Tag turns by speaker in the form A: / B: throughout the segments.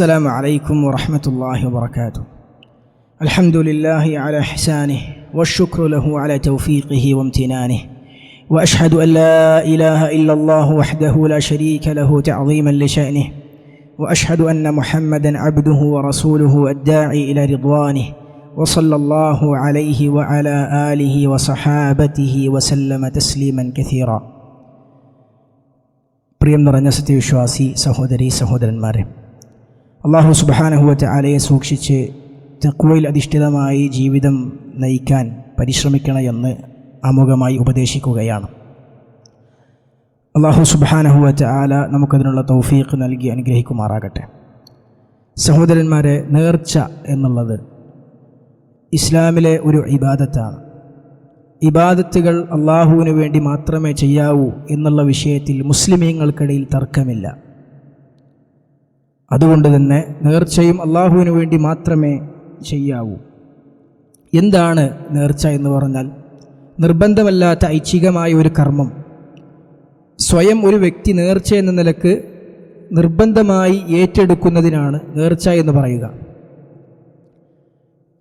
A: السلام عليكم ورحمة الله وبركاته. الحمد لله على إحسانه والشكر له على توفيقه وامتنانه. وأشهد أن لا إله إلا الله وحده لا شريك له تعظيما لشأنه. وأشهد أن محمدا عبده ورسوله الداعي إلى رضوانه. وصلى الله عليه وعلى آله وصحابته وسلم تسليما كثيرا. പ്രിയം നിറഞ്ഞ സത്യവിശ്വാസി സഹോദരി സഹോദരന്മാരെ അള്ളാഹു സുബാനഹുവറ്റ ആലയെ സൂക്ഷിച്ച് തെക്കുവയിൽ അധിഷ്ഠിതമായി ജീവിതം നയിക്കാൻ പരിശ്രമിക്കണമെന്ന് ആമുഖമായി ഉപദേശിക്കുകയാണ്. അള്ളാഹു സുബാനഹുവറ്റ ആല നമുക്കതിനുള്ള തൗഫീഖ് നൽകി അനുഗ്രഹിക്കുമാറാകട്ടെ. സഹോദരന്മാരെ നേർച്ച എന്നുള്ളത് ഇസ്ലാമിലെ ഒരു ഇബാദത്താണ്. ഇബാദത്തുകൾ അള്ളാഹുവിന് വേണ്ടി മാത്രമേ ചെയ്യാവൂ എന്നുള്ള വിഷയത്തിൽ മുസ്ലിമീങ്ങൾക്കിടയിൽ തർക്കമില്ല. അതുകൊണ്ട് തന്നെ നേർച്ചയും അള്ളാഹുവിന് വേണ്ടി മാത്രമേ ചെയ്യാവൂ. എന്താണ് നേർച്ച എന്ന് പറഞ്ഞാൽ നിർബന്ധമല്ലാത്ത ഐച്ഛികമായ ഒരു കർമ്മം. സ്വയം ഒരു വ്യക്തി നേർച്ച എന്ന നിലയ്ക്ക് നിർബന്ധമായി ഏറ്റെടുക്കുന്നതിനാണ് നേർച്ച എന്ന് പറയുക.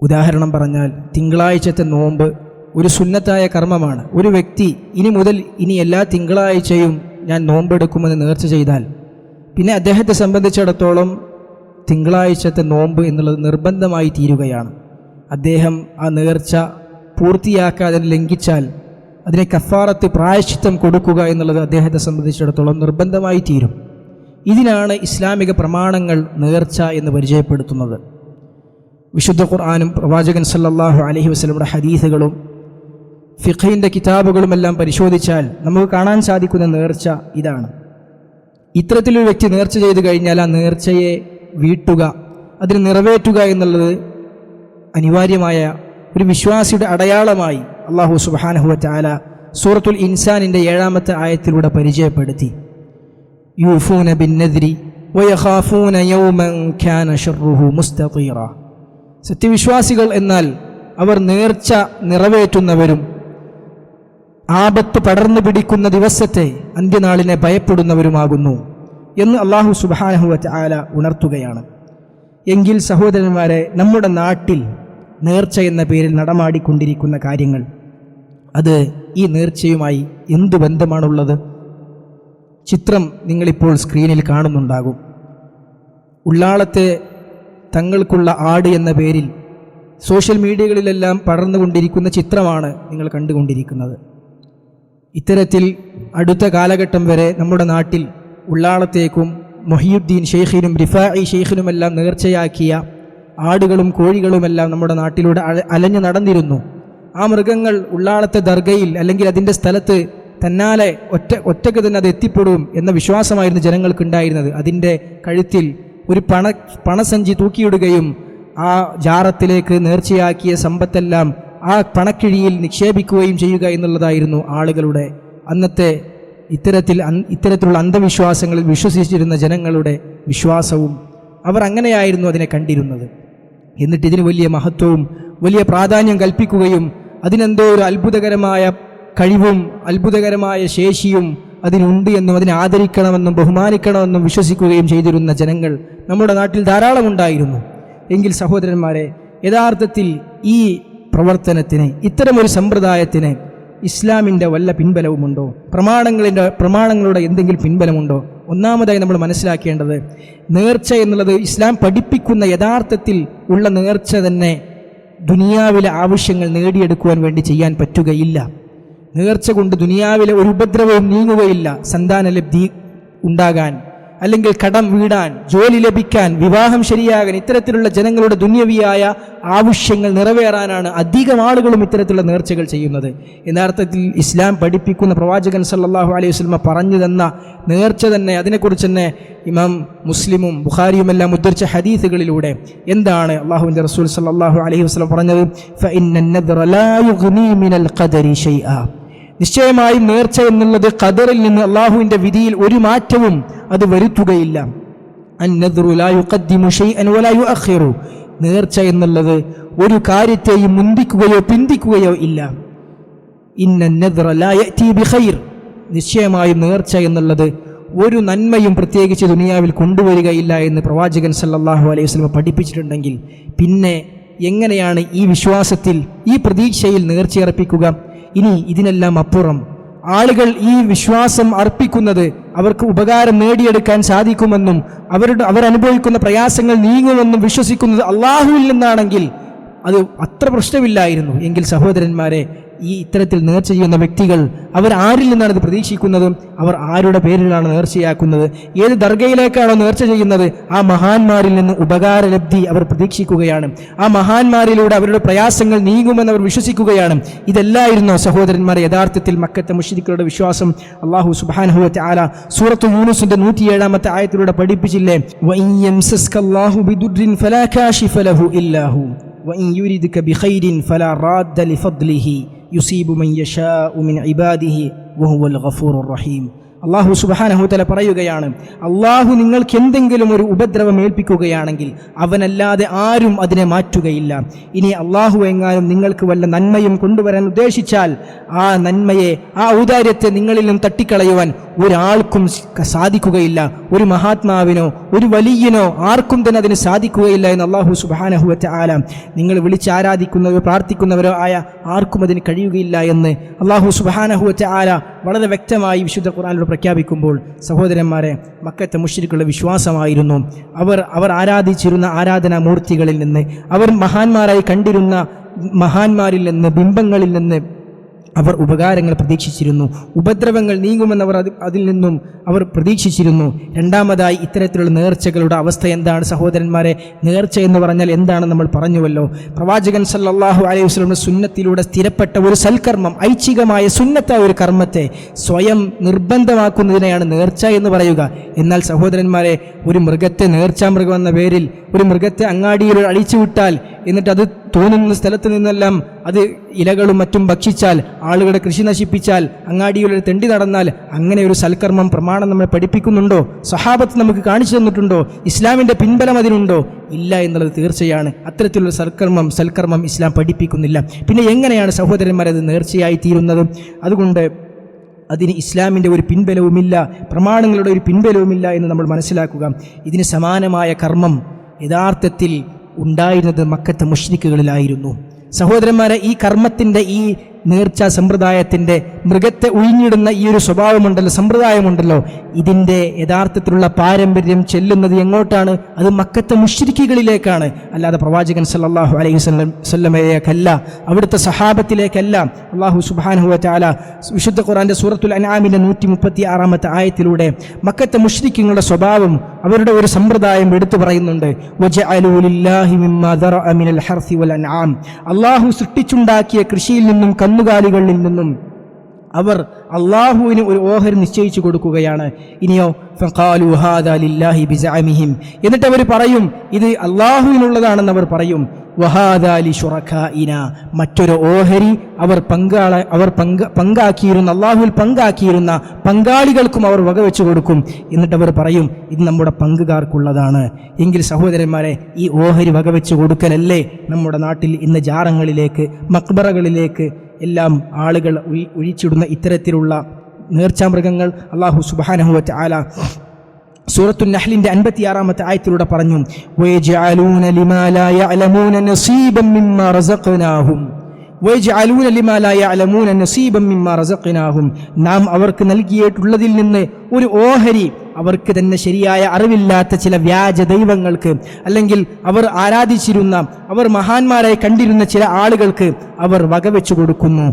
A: ഉദാഹരണം പറഞ്ഞാൽ തിങ്കളാഴ്ചത്തെ നോമ്പ് ഒരു സുന്നത്തായ കർമ്മമാണ്. ഒരു വ്യക്തി ഇനി മുതൽ ഇനി എല്ലാ തിങ്കളാഴ്ചയും ഞാൻ നോമ്പെടുക്കുമെന്ന് നേർച്ച ചെയ്താൽ പിന്നെ അദ്ദേഹത്തെ സംബന്ധിച്ചിടത്തോളം തിങ്കളാഴ്ചത്തെ നോമ്പ് എന്നുള്ളത് നിർബന്ധമായി തീരുകയാണ്. അദ്ദേഹം ആ നേർച്ച പൂർത്തിയാക്കാതെ ലംഘിച്ചാൽ അതിനെ കഫാറത്ത് പ്രായശ്ചിത്തം കൊടുക്കുക എന്നുള്ളത് അദ്ദേഹത്തെ സംബന്ധിച്ചിടത്തോളം നിർബന്ധമായി തീരും. ഇതിനാണ് ഇസ്ലാമിക പ്രമാണങ്ങൾ നേർച്ച എന്ന് പരിചയപ്പെടുത്തുന്നത്. വിശുദ്ധ ഖുർആാനും പ്രവാചകൻ സല്ലാഹു അലഹി വസ്ലമുടെ ഹദീസുകളും ഫിഖിന്റെ കിതാബുകളുമെല്ലാം പരിശോധിച്ചാൽ നമുക്ക് കാണാൻ സാധിക്കുന്ന നേർച്ച ഇതാണ്. ഇത്തരത്തിലൊരു വ്യക്തി നേർച്ച ചെയ്തു കഴിഞ്ഞാൽ ആ നേർച്ചയെ വീട്ടുക അതിന് നിറവേറ്റുക എന്നുള്ളത് അനിവാര്യമായ ഒരു വിശ്വാസിയുടെ അടയാളമായി അള്ളാഹു സുബാനഹുവ ചാല സൂറത്തുൽ ഇൻസാനിന്റെ ഏഴാമത്തെ ആയത്തിലൂടെ പരിചയപ്പെടുത്തി. യൂഫൂന മുസ്തീറ സത്യവിശ്വാസികൾ എന്നാൽ അവർ നേർച്ച നിറവേറ്റുന്നവരും ആപത്ത് പടർന്നു പിടിക്കുന്ന ദിവസത്തെ അന്ത്യനാളിനെ ഭയപ്പെടുന്നവരുമാകുന്നു. എന്ന് അള്ളാഹു സുബാനഹുവ ആല ഉണർത്തുകയാണ്. എങ്കിൽ സഹോദരന്മാരെ നമ്മുടെ നാട്ടിൽ നേർച്ച എന്ന പേരിൽ നടമാടിക്കൊണ്ടിരിക്കുന്ന കാര്യങ്ങൾ അത് ഈ നേർച്ചയുമായി എന്തു ബന്ധമാണുള്ളത്? ചിത്രം നിങ്ങളിപ്പോൾ സ്ക്രീനിൽ കാണുന്നുണ്ടാകും. ഉള്ളാളത്തെ തങ്ങൾക്കുള്ള ആട് എന്ന പേരിൽ സോഷ്യൽ മീഡിയകളിലെല്ലാം പടർന്നുകൊണ്ടിരിക്കുന്ന ചിത്രമാണ് നിങ്ങൾ കണ്ടുകൊണ്ടിരിക്കുന്നത്. ഇത്തരത്തിൽ അടുത്ത കാലഘട്ടം വരെ നമ്മുടെ നാട്ടിൽ ഉള്ളാളത്തേക്കും മൊഹിയുദ്ദീൻ ഷെയ്ഖിനും റിഫായി ഷെയ്ഖിനുമെല്ലാം നേർച്ചയാക്കിയ ആടുകളും കോഴികളുമെല്ലാം നമ്മുടെ നാട്ടിലൂടെ അലഞ്ഞു നടന്നിരുന്നു. ആ മൃഗങ്ങൾ ഉള്ളാളത്തെ ദർഗയിൽ അല്ലെങ്കിൽ അതിന്റെ സ്ഥലത്ത് തന്നാലെ ഒറ്റ ഒറ്റയ്ക്ക് തന്നെ അത് എത്തിപ്പെടും എന്ന വിശ്വാസമായിരുന്നു ജനങ്ങൾക്കുണ്ടായിരുന്നത്. അതിന്റെ കഴുത്തിൽ ഒരു പണ പണസഞ്ചി തൂക്കിയിടുകയും ആ ജാറത്തിലേക്ക് നേർച്ചയാക്കിയ സമ്പത്തെല്ലാം ആ പണക്കിഴിയിൽ നിക്ഷേപിക്കുകയും ചെയ്യുക എന്നുള്ളതായിരുന്നു ആളുകളുടെ അന്നത്തെ ഇത്തരത്തിൽ ഇത്തരത്തിലുള്ള അന്ധവിശ്വാസങ്ങളിൽ വിശ്വസിച്ചിരുന്ന ജനങ്ങളുടെ വിശ്വാസവും അവർ അങ്ങനെയായിരുന്നു അതിനെ കണ്ടിരുന്നത്. എന്നിട്ട് ഇതിന് വലിയ മഹത്വവും വലിയ പ്രാധാന്യം കൽപ്പിക്കുകയും അതിനെന്തോ ഒരു അത്ഭുതകരമായ കഴിവും അത്ഭുതകരമായ ശേഷിയും അതിനുണ്ട് എന്നും അതിനെ ആദരിക്കണമെന്നും ബഹുമാനിക്കണമെന്നും വിശ്വസിക്കുകയും ചെയ്തിരുന്ന ജനങ്ങൾ നമ്മുടെ നാട്ടിൽ ധാരാളം ഉണ്ടായിരുന്നു. എങ്കിൽ സഹോദരന്മാരെ യഥാർത്ഥത്തിൽ ഈ പ്രവർത്തനത്തിന് ഇത്തരമൊരു സമ്പ്രദായത്തിന് ഇസ്ലാമിന്റെ വല്ല പിൻബലവുമുണ്ടോ? പ്രമാണങ്ങളിന്റെ പ്രമാണങ്ങളുടെ എന്തെങ്കിലും പിൻബലമുണ്ടോ? ഒന്നാമതായി നമ്മൾ മനസ്സിലാക്കേണ്ടത് നേർച്ച എന്നുള്ളത് ഇസ്ലാം പഠിപ്പിക്കുന്ന യഥാർത്ഥത്തിൽ ഉള്ള നേർച്ച തന്നെ ദുനിയാവിലെ ആവശ്യങ്ങൾ നേടിയെടുക്കുവാൻ വേണ്ടി ചെയ്യാൻ പറ്റുകയില്ല. നേർച്ച കൊണ്ട് ദുനിയാവിലെ ഒരു ഉപദ്രവവും നീങ്ങുകയില്ല സന്താനലബ്ധി ഉണ്ടാകാൻ. അല്ലെങ്കിൽ കടം വീടാൻ ജോലി ലഭിക്കാൻ വിവാഹം ശരിയാകാൻ ഇത്തരത്തിലുള്ള ജനങ്ങളുടെ ദുന്യവിയായ ആവശ്യങ്ങൾ നിറവേറാനാണ് അധികം ആളുകളും ഇത്തരത്തിലുള്ള നേർച്ചകൾ ചെയ്യുന്നത്. യഥാർത്ഥത്തിൽ ഇസ്ലാം പഠിപ്പിക്കുന്ന പ്രവാചകൻ സല്ലാഹു അലൈഹി വസ്ലമ പറഞ്ഞു തന്ന നേർച്ച തന്നെ അതിനെക്കുറിച്ച് തന്നെ ഇമാം മുസ്ലിമും ബുഖാരിയുമെല്ലാം ഉദ്ധരിച്ച ഹദീസുകളിലൂടെ എന്താണ് അള്ളാഹുവിന്റെ റസൂൽ സല്ലാഹു അലൈഹി വസ്ലം പറഞ്ഞത്? നിശ്ചയമായും നേർച്ച എന്നുള്ളത് ഖദറിൽ നിന്ന് അള്ളാഹുവിന്റെ വിധിയിൽ ഒരു മാറ്റവും അത് വരുത്തുകയില്ല. നേർച്ച എന്നുള്ളത് ഒരു കാര്യത്തെയും മുന്തിക്കുകയോ പിന്തിക്കുകയോ ഇല്ല. നിശ്ചയമായും നേർച്ച എന്നുള്ളത് ഒരു നന്മയും പ്രത്യേകിച്ച് ദുനിയാവിൽ കൊണ്ടുവരികയില്ല എന്ന് പ്രവാചകൻ സല്ലാഹു അലൈഹി വസല്ലം പഠിപ്പിച്ചിട്ടുണ്ടെങ്കിൽ പിന്നെ എങ്ങനെയാണ് ഈ വിശ്വാസത്തിൽ ഈ പ്രതീക്ഷയിൽ നേർച്ചയർപ്പിക്കുക ഇനി ഇതിനെല്ലാം അപ്പുറം. ആളുകൾ ഈ വിശ്വാസം അർപ്പിക്കുന്നത് അവർക്ക് ഉപകാരം നേടിയെടുക്കാൻ സാധിക്കുമെന്നും അവരുടെ അവരനുഭവിക്കുന്ന പ്രയാസങ്ങൾ നീങ്ങുമെന്നും വിശ്വസിക്കുന്നത് അള്ളാഹുവിൽ നിന്നാണെങ്കിൽ അത് അത്ര പ്രശ്നമില്ലായിരുന്നു. എങ്കിൽ സഹോദരന്മാരെ ഈ ഇത്തരത്തിൽ നേർച്ച ചെയ്യുന്ന വ്യക്തികൾ അവർ ആരിൽ നിന്നാണ് ഇത് പ്രതീക്ഷിക്കുന്നത് അവർ ആരുടെ പേരിലാണ് നേർച്ചയാക്കുന്നത് ഏത് ദർഗയിലേക്കാണോ നേർച്ച ചെയ്യുന്നത് ആ മഹാന്മാരിൽ നിന്ന് ഉപകാരലബ്ധി അവർ പ്രതീക്ഷിക്കുകയാണ് ആ മഹാന്മാരിലൂടെ അവരുടെ പ്രയാസങ്ങൾ നീങ്ങുമെന്ന് അവർ വിശ്വസിക്കുകയാണ് ഇതല്ലായിരുന്നോ സഹോദരന്മാരെ യഥാർത്ഥത്തിൽ മക്കത്തെ മുഷിരിക്കളുടെ വിശ്വാസം അള്ളാഹു സുബാനഹുവത്തെ ആല സൂറത്ത് യൂനുസിന്റെ നൂറ്റിയേഴാമത്തെ ആയത്തിലൂടെ പഠിപ്പിച്ചില്ലേ "വഇൻ യംസസ്കല്ലാഹു ബിദുർരിൻ ഫലാ കാശിഫ ലഹു ഇല്ലാഹു وإن يردك بخير فلا راد لفضله يصيب من يشاء من عباده وهو الغفور الرحيم. അള്ളാഹു സുബാനഹുതല പറയുകയാണ് അള്ളാഹു നിങ്ങൾക്ക് എന്തെങ്കിലും ഒരു ഉപദ്രവം ഏൽപ്പിക്കുകയാണെങ്കിൽ അവനല്ലാതെ ആരും അതിനെ മാറ്റുകയില്ല. ഇനി അള്ളാഹു എങ്ങാനും നിങ്ങൾക്ക് വല്ല നന്മയും കൊണ്ടുവരാൻ ഉദ്ദേശിച്ചാൽ ആ നന്മയെ ആ ഔദാര്യത്തെ നിങ്ങളിൽ നിന്നും തട്ടിക്കളയുവാൻ ഒരാൾക്കും സാധിക്കുകയില്ല. ഒരു മഹാത്മാവിനോ ഒരു വലിയനോ ആർക്കും തന്നെ അതിന് സാധിക്കുകയില്ല എന്ന് അള്ളാഹു സുബാനഹുവറ്റ ആല നിങ്ങൾ വിളിച്ച് ആരാധിക്കുന്നവരോ പ്രാർത്ഥിക്കുന്നവരോ ആയ ആർക്കും അതിന് കഴിയുകയില്ല എന്ന് അള്ളാഹു സുബാനഹുവറ്റ ആല വളരെ വ്യക്തമായി വിശുദ്ധ ഖുർആാനിലൂടെ പ്രഖ്യാപിക്കുമ്പോൾ സഹോദരന്മാരെ മക്കത്തെ മുഷ്രിക്കുള്ള വിശ്വാസമായിരുന്നു. അവർ അവർ ആരാധിച്ചിരുന്ന ആരാധനാ മൂർത്തികളിൽ നിന്ന് അവർ മഹാന്മാരായി കണ്ടിരുന്ന മഹാന്മാരിൽ നിന്ന് ബിംബങ്ങളിൽ നിന്ന് അവർ ഉപകാരങ്ങൾ പ്രതീക്ഷിച്ചിരുന്നു. ഉപദ്രവങ്ങൾ നീങ്ങുമെന്നവർ അത് അതിൽ നിന്നും അവർ പ്രതീക്ഷിച്ചിരുന്നു. രണ്ടാമതായി ഇത്തരത്തിലുള്ള നേർച്ചകളുടെ അവസ്ഥ എന്താണ്? സഹോദരന്മാരെ നേർച്ച എന്ന് പറഞ്ഞാൽ എന്താണ് നമ്മൾ പറഞ്ഞുവല്ലോ. പ്രവാചകൻ സല്ലാഹു അലൈഹി വസല്ലം സുന്നത്തിലൂടെ സ്ഥിരപ്പെട്ട ഒരു സൽക്കർമ്മം ഐച്ഛികമായ സുന്നത്തായ ഒരു കർമ്മത്തെ സ്വയം നിർബന്ധമാക്കുന്നതിനെയാണ് നേർച്ച എന്ന് പറയുക. എന്നാൽ സഹോദരന്മാരെ ഒരു മൃഗത്തെ നേർച്ചാമൃഗം എന്ന പേരിൽ ഒരു മൃഗത്തെ അങ്ങാടിയിൽ അഴിച്ചുവിട്ടാൽ എന്നിട്ട് അത് തോന്നുന്ന സ്ഥലത്ത് നിന്നെല്ലാം അത് ഇലകളും മറ്റും ഭക്ഷിച്ചാൽ ആളുകളുടെ കൃഷി നശിപ്പിച്ചാൽ അങ്ങാടിയിലൊരു തെണ്ടി നടന്നാൽ അങ്ങനെ ഒരു സൽക്കർമ്മം പ്രമാണം നമ്മെ പഠിപ്പിക്കുന്നുണ്ടോ? സഹാബത്ത് നമുക്ക് കാണിച്ചു തന്നിട്ടുണ്ടോ? ഇസ്ലാമിന്റെ പിൻബലം അതിനുണ്ടോ? ഇല്ല എന്നുള്ളത് തീർച്ചയാണ്. അത്തരത്തിലുള്ള സൽക്കർമ്മം സൽക്കർമ്മം ഇസ്ലാം പഠിപ്പിക്കുന്നില്ല. പിന്നെ എങ്ങനെയാണ് സഹോദരന്മാരത് നേർച്ചയായി തീരുന്നത്? അതുകൊണ്ട് അതിന് ഇസ്ലാമിന്റെ ഒരു പിൻബലവുമില്ല പ്രമാണങ്ങളുടെ ഒരു പിൻബലവുമില്ല എന്ന് നമ്മൾ മനസ്സിലാക്കുക. ഇതിന് സമാനമായ കർമ്മം യഥാർത്ഥത്തിൽ ഉണ്ടായിരുന്നത് മക്കത്തെ മുഷ്രിക്കുകളിലായിരുന്നു സഹോദരന്മാരെ ഈ കർമ്മത്തിന്റെ ഈ നേർച്ച സമ്പ്രദായത്തിന്റെ മൃഗത്തെ ഒഴിഞ്ഞിടുന്ന ഈ ഒരു സ്വഭാവമുണ്ടല്ലോ സമ്പ്രദായമുണ്ടല്ലോ. ഇതിന്റെ യഥാർത്ഥത്തിലുള്ള പാരമ്പര്യം ചെല്ലുന്നത് എങ്ങോട്ടാണ്? അത് മക്കത്തെ മുഷ്രിക്കുകളിലേക്കാണ് അല്ലാതെ പ്രവാചകൻ സല്ലാഹു അലൈഹി വസല്ലം സല്ലമയിലേക്കല്ല അവിടുത്തെ സഹാബത്തിലേക്കല്ല അള്ളാഹു സുബ്ഹാനഹു ചാല വിശുദ്ധ ഖുറാന്റെ സൂറത്തുൽ അനാമിന്റെ നൂറ്റി മുപ്പത്തി ആറാമത്തെ ആയത്തിലൂടെ മക്കത്തെ മുഷ്രിക്കുകളുടെ സ്വഭാവം അവരുടെ ഒരു സമ്പ്രദായം എടുത്തു പറയുന്നുണ്ട്. അള്ളാഹു സൃഷ്ടിച്ചുണ്ടാക്കിയ കൃഷിയിൽ നിന്നും കന്നുകാലികളിൽ നിന്നും അവർ അള്ളാഹുവിന് ഒരു ഓഹരി നിശ്ചയിച്ചു കൊടുക്കുകയാണ്. ഇനിയോ എന്നിട്ട് അവർ പറയും ഇത് അള്ളാഹുവിനുള്ളതാണെന്ന് അവർ പറയും. വഹാദാലി ഷുറഖായിന മറ്റൊരു ഓഹരി അവർ പങ്കാള അവർ പങ്ക പങ്കാക്കിയിരുന്ന അള്ളാഹുവിൽ പങ്കാക്കിയിരുന്ന പങ്കാളികൾക്കും അവർ വകവെച്ചു കൊടുക്കും. എന്നിട്ട് അവർ പറയും ഇത് നമ്മുടെ പങ്കുകാർക്കുള്ളതാണ്. എങ്കിൽ സഹോദരന്മാരെ ഈ ഓഹരി വകവെച്ച് കൊടുക്കലല്ലേ നമ്മുടെ നാട്ടിൽ ഇന്ന് ജാറങ്ങളിലേക്ക് മക്ബറകളിലേക്ക് എല്ലാം ആളുകൾ ഒഴി- ഒഴിച്ചിടുന്ന ഇത്തരത്തിലുള്ള നേർച്ചാമൃഗങ്ങൾ അള്ളാഹു സുബാനഹുവറ്റ് ആല സൂറത്തു നഹ്ലിന്റെ അൻപത്തിയാറാമത്തെ ആയത്തിലൂടെ പറഞ്ഞു "വയജ്അലൂന ലിമാ ലാ യഅലമൂന നസീബൻ മിമ്മാ റസഖ്നാഹും. വയജ്അലൂന ലിമാ ലാ യഅലമൂന നസീബൻ മിമ്മാ റസഖ്നാഹും. നാം അവർക്ക് നൽകിയിട്ടുള്ളതിൽ നിന്ന് ഒരു ഓഹരി അവർക്ക് തന്നെ ശരിയായ അറിവില്ലാത്ത ചില വ്യാജ ദൈവങ്ങൾക്ക് അല്ലെങ്കിൽ അവർ ആരാധിച്ചിരുന്ന അവർ മഹാന്മാരായി കണ്ടിരുന്ന ചില ആളുകൾക്ക് അവർ വകവെച്ചു കൊടുക്കുന്നു.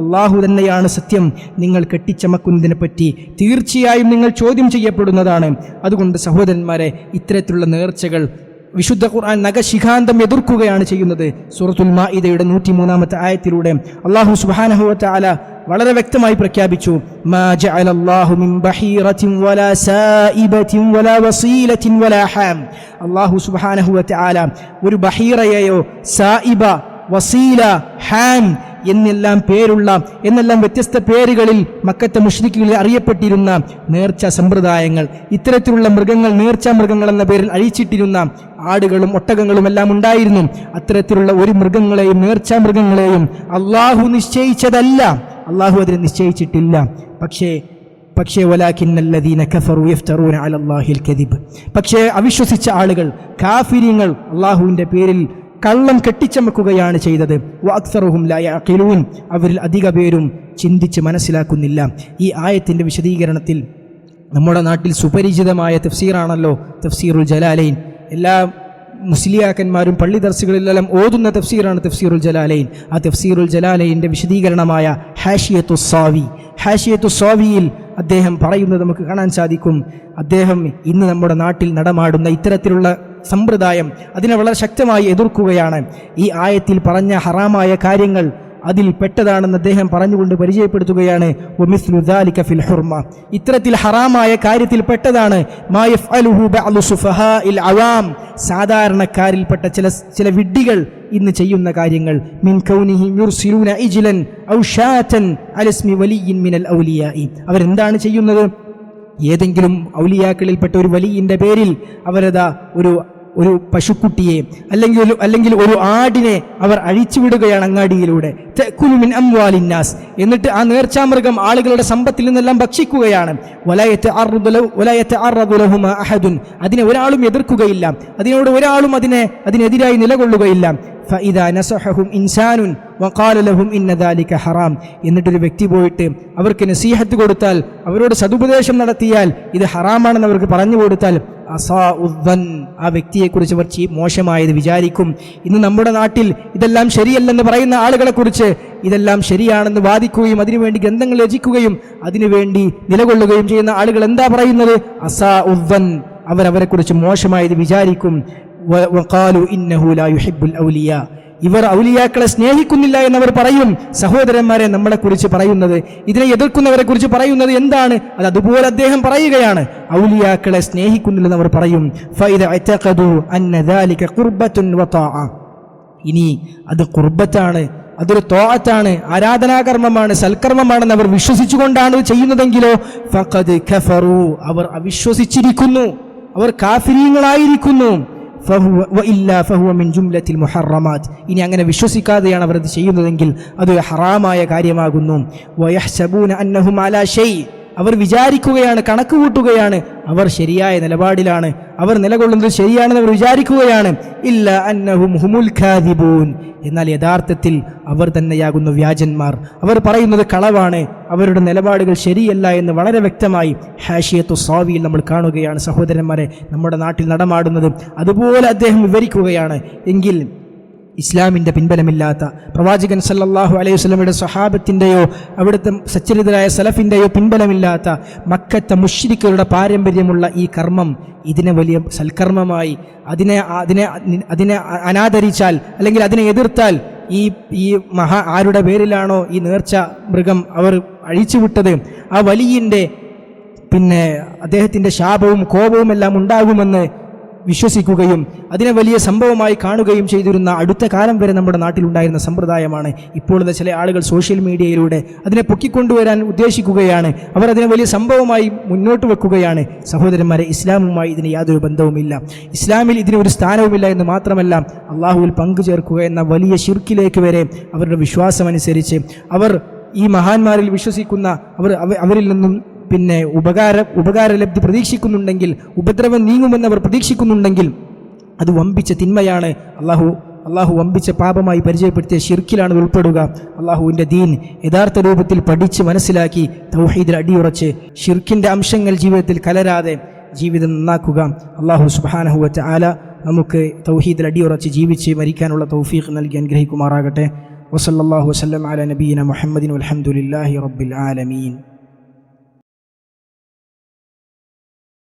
A: അള്ളാഹു തന്നെയാണ് സത്യം. നിങ്ങൾ കെട്ടിച്ചമക്കുന്നതിനെ പറ്റി തീർച്ചയായും നിങ്ങൾ ചോദ്യം ചെയ്യപ്പെടുന്നതാണ്. അതുകൊണ്ട് സഹോദരന്മാരെ ഇത്തരത്തിലുള്ള നേർച്ചകൾ വിശുദ്ധ ഖുർആൻ നഖശിഖാന്തം എതിർക്കുകയാണ് ചെയ്യുന്നത്. സൂറത്തുൽ മാഇദയുടെ നൂറ്റി മൂന്നാമത്തെ ആയത്തിലൂടെ അള്ളാഹു സുബ്ഹാനഹു വതആല വളരെ വ്യക്തമായി പ്രഖ്യാപിച്ചു ഒരു ബഹീറയെയോ സായിബ വസീല ഹാം എന്നെല്ലാം പേരുള്ള എന്നെല്ലാം വ്യത്യസ്ത പേരുകളിൽ മക്കത്തെ മുഷ്രിക്കുകളിൽ അറിയപ്പെട്ടിരുന്ന നേർച്ച സമ്പ്രദായങ്ങൾ ഇത്തരത്തിലുള്ള മൃഗങ്ങൾ നേർച്ച മൃഗങ്ങൾ എന്ന പേരിൽ അഴിച്ചിട്ടിരുന്ന ആടുകളും ഒട്ടകങ്ങളും എല്ലാം ഉണ്ടായിരുന്നു. അത്തരത്തിലുള്ള ഒരു മൃഗങ്ങളെയും നേർച്ച മൃഗങ്ങളെയും അള്ളാഹു നിശ്ചയിച്ചതല്ല. അള്ളാഹു അതിന് നിശ്ചയിച്ചിട്ടില്ല. പക്ഷേ പക്ഷേ ഒലാഖിന്നല്ലദീന കഫറു യഫ്തറൂന അലല്ലാഹിൽ കദിബ്. പക്ഷേ അവിശ്വസിച്ച ആളുകൾ കാഫിര്യങ്ങൾ അള്ളാഹുവിന്റെ പേരിൽ കള്ളം കെട്ടിച്ചമക്കുകയാണ് ചെയ്തത്. വാക്സറുഹും ലായഖിലൂൻ അവരിൽ അധിക പേരും ചിന്തിച്ച് മനസ്സിലാക്കുന്നില്ല. ഈ ആയത്തിന്റെ വിശദീകരണത്തിൽ നമ്മുടെ നാട്ടിൽ സുപരിചിതമായ തഫ്സീറാണല്ലോ തഫ്സീറുൽ ജലാലൈൻ. എല്ലാ മുസ്ലിയാക്കന്മാരും പള്ളി ദർശികളിലെല്ലാം ഓതുന്ന തഫ്സീറാണ് തഫ്സീറുൽ ജലാലയിൻ ആ തഫ്സീറുൽ ജലാലയിന്റെ വിശദീകരണമായ ഹാഷിയത്തു സാവി. ഹാഷിയത്തു സാവിയിൽ അദ്ദേഹം പറയുന്നത് നമുക്ക് കാണാൻ സാധിക്കും. അദ്ദേഹം ഇന്ന് നമ്മുടെ നാട്ടിൽ നടമാടുന്ന ഇത്തരത്തിലുള്ള സമ്പ്രദായം അതിനെ വളരെ ശക്തമായി എതിർക്കുകയാണ്. ഈ ആയത്തിൽ പറഞ്ഞ ഹറാമായ കാര്യങ്ങൾ അതിൽ പെട്ടതാണെന്ന് അദ്ദേഹം പറഞ്ഞുകൊണ്ട് പരിചയപ്പെടുത്തുകയാണ്. ഫിൽ ഹുർമ. ഇത്തരത്തിൽ ഹറാമായ കാര്യത്തിൽ പെട്ടതാണ്. അവാം. സാധാരണക്കാരിൽപ്പെട്ട ചില ചില വിഡ്ഢികൾ ഇന്ന് ചെയ്യുന്ന കാര്യങ്ങൾ. മിൻ യുർസിലൂന ഇജ്ലൻ അലസ്മി മിനൽ അവരെന്താണ് ചെയ്യുന്നത്? ഏതെങ്കിലും ഔലിയാക്കളിൽപ്പെട്ട ഒരു വലിയിന്റെ പേരിൽ അവരതാ ഒരു ഒരു പശുക്കുട്ടിയെ അല്ലെങ്കിൽ ഒരു അല്ലെങ്കിൽ ഒരു ആടിനെ അവർ അഴിച്ചുവിടുകയാണ് അങ്ങാടിയിലൂടെ. തഅ്കുലു മിൻ അംവാലിന്നാസ് എന്നിട്ട് ആ നേർച്ചാമൃഗം ആളുകളുടെ സമ്പത്തിൽ നിന്നെല്ലാം ഭക്ഷിക്കുകയാണ്. വലയത്ത് വലയത്ത് അഹദുൻ. അതിനെ ഒരാളും എതിർക്കുകയില്ല. അതിനോട് ഒരാളും അതിനെ അതിനെതിരായി നിലകൊള്ളുകയില്ല. ഫഇദാ നസഹഹും ഇൻസാനുൻ വക്കാലലഹും ലഹും ഇന്ന ദാലിക ഹറാം എന്നിട്ടൊരു വ്യക്തി പോയിട്ട് അവർക്ക് നസീഹത്ത് കൊടുത്താൽ അവരോട് സതുപദേശം നടത്തിയാൽ ഇത് ഹറാമാണെന്ന് അവർക്ക് പറഞ്ഞു കൊടുത്താൽ അസാ ഉദ്വൻ ആ വ്യക്തിയെക്കുറിച്ച് അവർ മോശമായത് വിചാരിക്കും. ഇന്ന് നമ്മുടെ നാട്ടിൽ ഇതെല്ലാം ശരിയല്ലെന്ന് പറയുന്ന ആളുകളെക്കുറിച്ച് ഇതെല്ലാം ശരിയാണെന്ന് വാദിക്കുകയും അതിനുവേണ്ടി ഗ്രന്ഥങ്ങൾ രചിക്കുകയും അതിനുവേണ്ടി നിലകൊള്ളുകയും ചെയ്യുന്ന ആളുകൾ എന്താ പറയുന്നത്? അസാ ഉദ്വൻ അവരവരെക്കുറിച്ച് മോശമായത് വിചാരിക്കും. വഖാലു ഇന്നഹു ലാ യുഹിബ്ബുൽ ഔലിയ. ഇവർ ഔലിയാക്കളെ സ്നേഹിക്കുന്നില്ല എന്നവർ പറയും. സഹോദരന്മാരെ നമ്മളെ കുറിച്ച് പറയുന്നത് ഇതിനെ എതിർക്കുന്നവരെ കുറിച്ച് പറയുന്നത് എന്താണ്? അത് അതുപോലെ അദ്ദേഹം പറയുകയാണ്. ഔലിയാക്കളെ സ്നേഹിക്കുന്നില്ലെന്നവർ പറയും. ഇനി അത് കുർബത്താണ് അതൊരു തോഅത്താണ് ആരാധനാകർമ്മമാണ് സൽക്കർമ്മമാണെന്ന് അവർ വിശ്വസിച്ചുകൊണ്ടാണ് ചെയ്യുന്നതെങ്കിലോ ഫഖദ് അവർ അവിശ്വസിച്ചിരിക്കുന്നു. അവർ കാഫിരീങ്ങളായിരിക്കുന്നു. മുഹറമാത്. ഇനി അങ്ങനെ വിശ്വസിക്കാതെയാണ് അവർ അത് ചെയ്യുന്നതെങ്കിൽ അത് ഹറാമായ കാര്യമാകുന്നു. അന്നഹും അലാ ഷൈ. അവർ വിചാരിക്കുകയാണ് കണക്ക് കൂട്ടുകയാണ് അവർ ശരിയായ നിലപാടിലാണ്. അവർ നിലകൊള്ളുന്നത് ശരിയാണെന്ന് അവർ വിചാരിക്കുകയാണ്. ഇല്ല അന്നഹും ഹുമുൽ ഖാദിബൂൻ. എന്നാൽ യഥാർത്ഥത്തിൽ അവർ തന്നെയാകുന്നു വ്യാജന്മാർ. അവർ പറയുന്നത് കളവാണ്. അവരുടെ നിലപാടുകൾ ശരിയല്ല എന്ന് വളരെ വ്യക്തമായി ഹാഷിയത്തു സാവിയിൽ നമ്മൾ കാണുകയാണ്. സഹോദരന്മാരെ നമ്മുടെ നാട്ടിൽ നടമാടുന്നത് അതുപോലെ അദ്ദേഹം വിവരിക്കുകയാണ്. എങ്കിൽ ഇസ്ലാമിന്റെ പിൻബലമില്ലാത്ത പ്രവാചകൻ സല്ലാഹു അലൈഹി വസല്ലമയുടെ സ്വഹാബത്തിന്റെയോ അവിടുത്തെ സച്ചരിതരായ സലഫിന്റെയോ പിൻബലമില്ലാത്ത മക്കത്തെ മുഷ്രിക്കുകളുടെ പാരമ്പര്യമുള്ള ഈ കർമ്മം ഇതിനെ വലിയ സൽക്കർമ്മമായി അതിനെ അതിനെ അതിനെ അനാദരിച്ചാൽ അല്ലെങ്കിൽ അതിനെ എതിർത്താൽ ഈ ഈ മഹാ ആരുടെ പേരിലാണോ ഈ നേർച്ച മൃഗം അവർ അഴിച്ചുവിട്ടത് ആ വലിയന്റെ പിന്നെ അദ്ദേഹത്തിന്റെ ശാപവും കോപവും എല്ലാം ഉണ്ടാകുമെന്ന് വിശ്വസിക്കുകയും അതിനെ വലിയ സംഭവമായി കാണുകയും ചെയ്തിരുന്ന അടുത്ത കാലം വരെ നമ്മുടെ നാട്ടിലുണ്ടായിരുന്ന സമ്പ്രദായമാണ്. ഇപ്പോഴത്തെ ചില ആളുകൾ സോഷ്യൽ മീഡിയയിലൂടെ അതിനെ പൊക്കിക്കൊണ്ടുവരാൻ ഉദ്ദേശിക്കുകയാണ്. അവർ അതിനെ വലിയ സംഭവമായി മുന്നോട്ട് വെക്കുകയാണ്. സഹോദരന്മാരെ ഇസ്ലാമുമായി ഇതിന് യാതൊരു ബന്ധവുമില്ല. ഇസ്ലാമിൽ ഇതിന് ഒരു സ്ഥാനവുമില്ല എന്ന് മാത്രമല്ല അള്ളാഹുവിൽ പങ്കുചേർക്കുക എന്ന വലിയ ശിർക്കിലേക്ക് വരെ അവരുടെ വിശ്വാസമനുസരിച്ച് അവർ ഈ മഹാന്മാരിൽ വിശ്വസിക്കുന്ന അവർ അവരിൽ നിന്നും പിന്നെ ഉപകാര ഉപകാരലബ്ധി പ്രതീക്ഷിക്കുന്നുണ്ടെങ്കിൽ ഉപദ്രവം നീങ്ങുമെന്ന് അവർ പ്രതീക്ഷിക്കുന്നുണ്ടെങ്കിൽ അത് വമ്പിച്ച തിന്മയാണ് അള്ളാഹു അള്ളാഹു വമ്പിച്ച പാപമായി പരിചയപ്പെടുത്തിയ ഷിർക്കിലാണ് ഉൾപ്പെടുക. അള്ളാഹുവിന്റെ ദീൻ യഥാർത്ഥ രൂപത്തിൽ പഠിച്ച് മനസ്സിലാക്കി തൗഹീദിൽ അടിയുറച്ച് ഷിർക്കിന്റെ അംശങ്ങൾ ജീവിതത്തിൽ കലരാതെ ജീവിതം നന്നാക്കുക. അള്ളാഹു സുബാനഹുവറ്റ ആല നമുക്ക് തൗഹീദിൽ അടിയുറച്ച് ജീവിച്ച് മരിക്കാനുള്ള തൗഫീഖ് നൽകി അനുഗ്രഹിക്കുമാറാകട്ടെ. വസല്ലാഹു വസ്ലം അല നബീന മുഹമ്മദിൻ അലഹമുല്ലാഹി റബ്ബിൽ ആലമീൻ.